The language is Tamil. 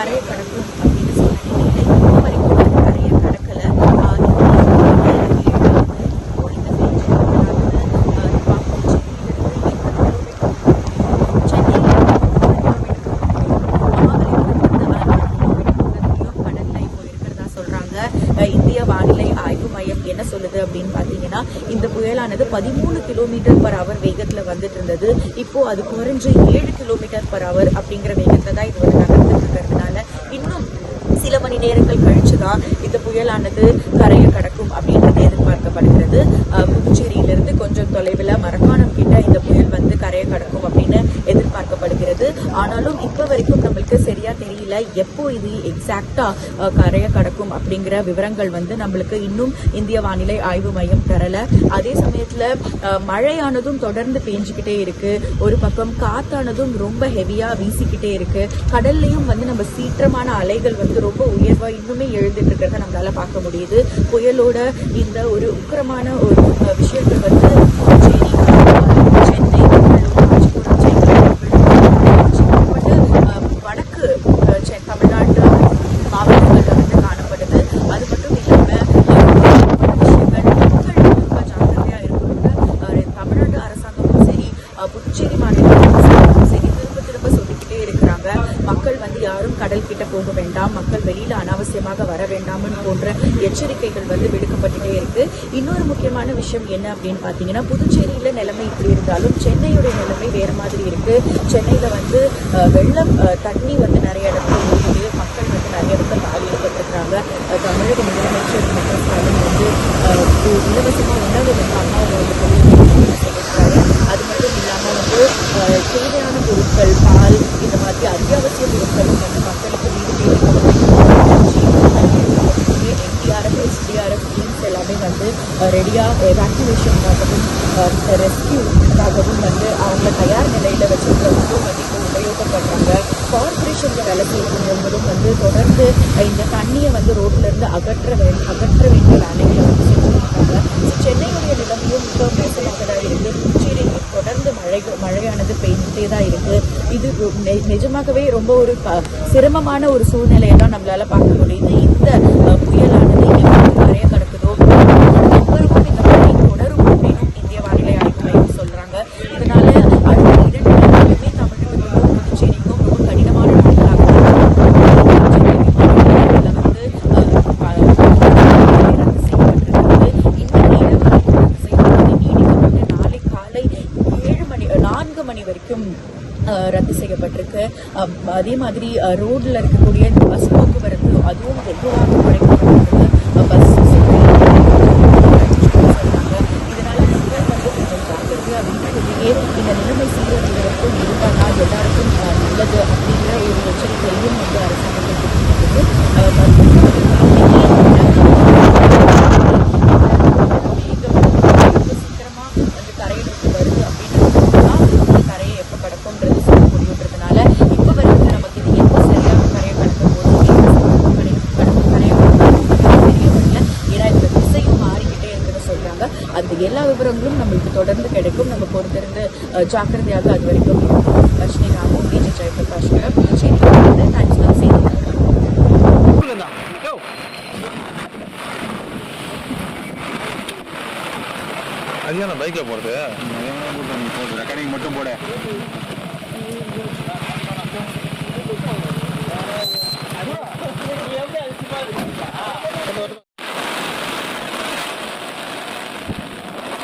கரையை கடக்கும் அப்படின்னு சொன்ன நிலையில இப்போ வரைக்கும் அது கரையை கடக்கல ஆஹ் இந்த ஏழு பொழிந்த பேச்சு அதாவது இந்திய வானிலை ஆய்வு மையம் என்ன சொல்லுது அப்படின்னு பார்த்தீங்கன்னா இந்த புயலானது பதிமூணு கிலோமீட்டர் பர் அவர் வேகத்தில் வந்துட்டு இருந்தது. இப்போ அது குறைஞ்சு ஏழு கிலோமீட்டர் பர் அவர் அப்படிங்கிற வேகத்தில் தான் இது வந்து நகர்ந்துட்டு இருக்கிறதுனால இன்னும் சில மணி நேரங்கள் கழிச்சுதான் இந்த புயலானது கரையை கடக்கும் அப்படின்றது எதிர்பார்க்கப்படுகிறது அஹ், புதுச்சேரியிலிருந்து கொஞ்சம் தொலைவில் மரக்காணம் கிட்ட இந்த புயல் வந்து கரையை கடக்கும் அப்படின்னு எதிர்பார்க்கப்படுகிறது ஆனாலும் இப்போ நம்மளுக்கு சரியா தெரியல. எப்போ இது எக்ஸாக்டா கரையை கடக்கும் அப்படிங்கிற விவரங்கள் வந்து நம்மளுக்கு இன்னும் இந்திய வானிலை ஆய்வு மையம் தரல. அதே சமயத்துல மழையானதும் தொடர்ந்து பேஞ்சுக்கிட்டே இருக்கு. ஒரு பக்கம் காத்தானதும் ரொம்ப ஹெவியா வீசிக்கிட்டே இருக்கு. கடல்லையும் வந்து நம்ம சீற்றமான அலைகள் வந்து ரொம்ப உயர்வா இன்னுமே எழுந்துட்டு இருக்கிறத நம்மளால பார்க்க முடியுது. புயலோட இந்த ஒரு உக்கிரமான ஒரு விஷயங்கள் கடல் கிட்ட போக வேண்டாம் மக்கள் வெளியில அனாவசியமாக வர வேண்டாம்னு போன்ற எச்சரிக்கைகள் வந்து விடுக்கப்பட்டுட்டே இருக்கு. இன்னொரு முக்கியமான விஷயம் என்ன அப்படின்னு பாத்தீங்கன்னா புதுச்சேரியில நிலைமை இப்படி இருந்தாலும் சென்னையுடைய நிலைமை வேற மாதிரி இருக்கு. சென்னையில வந்து வெள்ளம் தண்ணி வந்து நிறைய இடத்துல இருக்குது. மக்கள் வந்து நிறைய இடத்துல பாதிக்கப்பட்டிருக்கிறாங்க அஹ், தமிழக முதலமைச்சர் மு ஸ்டாலின் வந்து அஹ், உணவு வந்து ரெடியாக எவாக்குவேஷனுக்காகவும் ரெஸ்கியூக்காகவும் வந்து அவங்க தயார் நிலையில் வச்சிருக்கிறவங்களும் வந்து இப்போ உபயோகப்படுறாங்க கார்பரேஷனில் வேலை செய்யக்கூடியவங்களும் வந்து தொடர்ந்து இந்த தண்ணியை வந்து ரோட்ல அகற்ற வே அகற்ற வேண்டிய வேலைகளை வந்து செஞ்சுருக்காங்க சென்னையுடைய நிலைமையும் மிக மோசமாக தான் இருக்குது தொடர்ந்து மழை மழையானது பெய்துட்டே தான் இருக்குது இது நெ- நிஜமாகவே ரொம்ப ஒரு சிரமமான ஒரு சூழ்நிலையை தான் நம்மளால் பார்க்க முடியுது இந்த புயலான புயலானது எப்போ கரைய கடக்குதோ எப்பவும் இந்த மழை தொடரும் அப்படின்னு இந்திய வானிலை ஆய்வு மையம் சொல்றாங்க இதனால அடுத்த இரண்டு நாட்களுமே தமிழகத்துக்கும் புதுச்சேரிக்கும் ரொம்ப கடினமான நாட்களாக புதுச்சேரி விமான நிலையங்கள்ல வந்து அஹ், ப- ரத்து செய்யப்பட்டிருக்கிறது இன்னைக்கு இரவு வரைக்கும் ரத்து செய்யப்பட்டது நீடிக்கப்பட்டு நாளை காலை ஏழு மணி நான்கு மணி வரைக்கும் அஹ், ரத்து செய்யப்பட்டிருக்கு. அதே மாதிரி அஹ், ரோட்ல இருக்கக்கூடிய பஸ் போக்குவரத்து அதுவும் வெகுவாக குறைக்கப்பட்டிருக்கு அஹ், பஸ் சொல்றாங்க இதனால மக்கள் வந்து கொஞ்சம் ஜாக்கிரதையா வீட்டுக்குள்ளேயே இந்த நிலைமை சீரழிவதற்கும் இருந்தால் எல்லாருக்கும் அஹ், நல்லது அப்படிங்கிற ஒரு எச்சரிக்கையும் வந்து அரசாங்கத்தை கொடுத்துருக்கு அஹ், மருத்துவ சீக்கிரமா வந்து கரையிற்கு வருது அப்படின்னு கரையை எப்போ கடக்கும்ன்றது சொல்ல முடியுன்றதுனால இப்போ வரைக்கும் நமக்கு இது எப்போ சரியாக கரையை கடக்கும் போது எப்போ கரையை கடக்கும் கரையை கடக்கும் தெரிய வரல ஏன்னா இந்த திசையும் மாறிக்கிட்டே இருக்குன்னு சொல்றாங்க அந்த எல்லா விவரங்களும் நம்மளுக்கு தொடர்ந்து கிடைக்கும். நம்ம பொறுத்திருந்து ஜாக்கிரதையாக அது வரைக்கும் லட்சுமி ராமு விஜய் ஜெயபிரகாஷ் புதுச்சேரியிலிருந்து டைம்ஸ் நான் செய்திகள் அதிகம் பைக்கில் போகிறது ரெக்கார்டிங் மட்டும் போட.